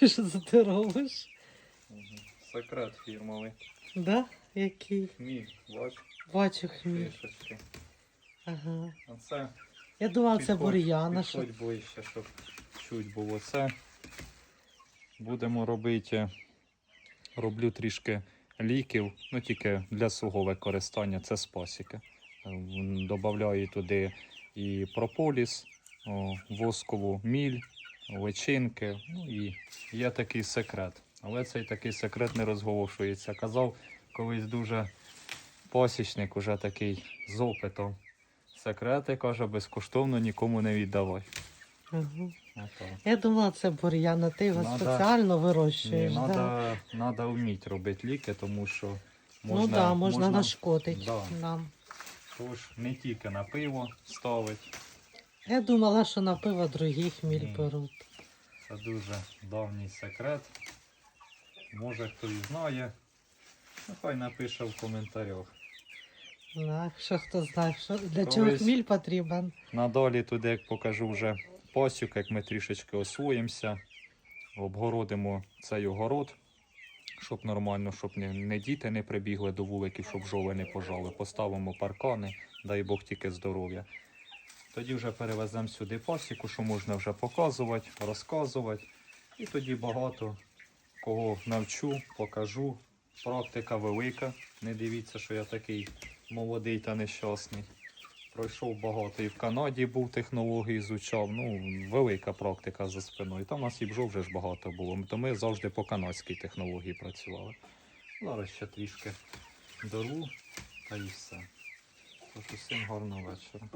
Ти що це ти робиш? Секрет фірмовий. Да? Який? Хміль, бач, Бачу хміль. трішечки. Ага. А це Я думала, це бур'яна. Що... Підходь ближче, щоб чуть було це. Будемо робити. Роблю трішки ліків, ну тільки для свого використання, це спасіки. Добавляю туди і прополіс, о, воскову міль, личинки. Ну і є такий секрет. Але цей такий секрет не розголошується. Казав колись дуже пасічник, уже такий з опитом. Секрети, каже, безкоштовно нікому не віддавай. Ото. Я думала, це бур'ян, а ти його Надо- спеціально Ні, вирощуєш. да? треба, вміти робити ліки, тому що можна, ну да, можна, можна нашкодити Да. нам. Тож не тільки на пиво ставить. Я думала, що на пиво другі хміль Ні. беруть. Це дуже давній секрет. Може хто і знає. Нехай напише в коментарях. Да, що хто знає, що, для Колись- чого хміль потрібен. Надалі туди як покажу вже пасік, як ми трішечки освоїмося. Обгородимо цей огород, щоб нормально, щоб не, не діти не прибігли до вуликів, щоб жоли не пожали. Поставимо паркани, дай Бог тільки здоров'я. Тоді вже перевеземо сюди пасіку, що можна вже показувати, розказувати. І тоді багато кого навчу, покажу. Практика велика. Не дивіться, що я такий молодий та нещасний. Пройшов багато і в Канаді був технології, зучав. Ну, велика практика за спиною. Там у нас і бджол вже ж багато було. То ми завжди по канадській технології працювали. Зараз ще трішки дору та і все. Тож усім гарного вечора.